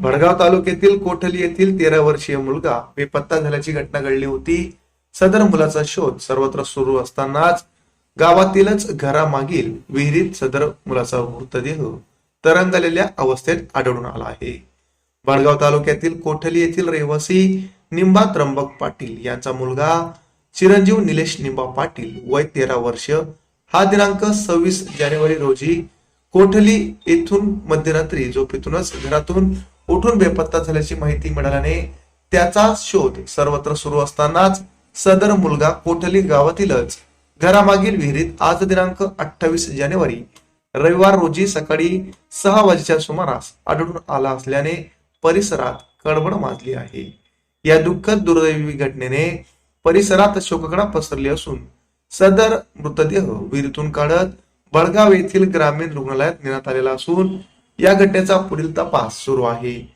भडगाव तालुक्यातील कोठली येथील तेरा वर्षीय मुलगा बेपत्ता झाल्याची घटना घडली होती. सदर मुलाचा शोध सर्वत्र सुरू असतानाच गावातीलच घरामागील विहिरीत सदर मुलाचा मृतदेह तरंगलेल्या अवस्थेत आढळून आला आहे. भडगाव तालुक्यातील कोठली येथील रहिवासी निंबा त्र्यंबक पाटील यांचा मुलगा चिरंजीव निलेश निंबा पाटील वय तेरा वर्ष हा दिनांक सव्वीस जानेवारी रोजी कोठली येथून मध्यरात्री झोपेतूनच घरातून उठून बेपत्ता झाल्याची माहिती मिळाल्याने त्याचा शोध सर्वत्र सुरू असतानाच सदर मुलगा कोठली गावातीलच? घरामागील विहिरीत आज दिनांक अठ्ठावीस जानेवारी रविवार रोजी सकाळी सहा वाजेच्या सुमारास आढळून आला असल्याने परिसरात कडबड माजली आहे. या दुःखद दुर्दैवी घटनेने परिसरात शोककडा पसरली असून सदर मृतदेह विहिरीतून काढत बळगाव येथील ग्रामीण रुग्णालयात नेण्यात आलेला असून या घटनेचा पुढील तपास सुरू आहे.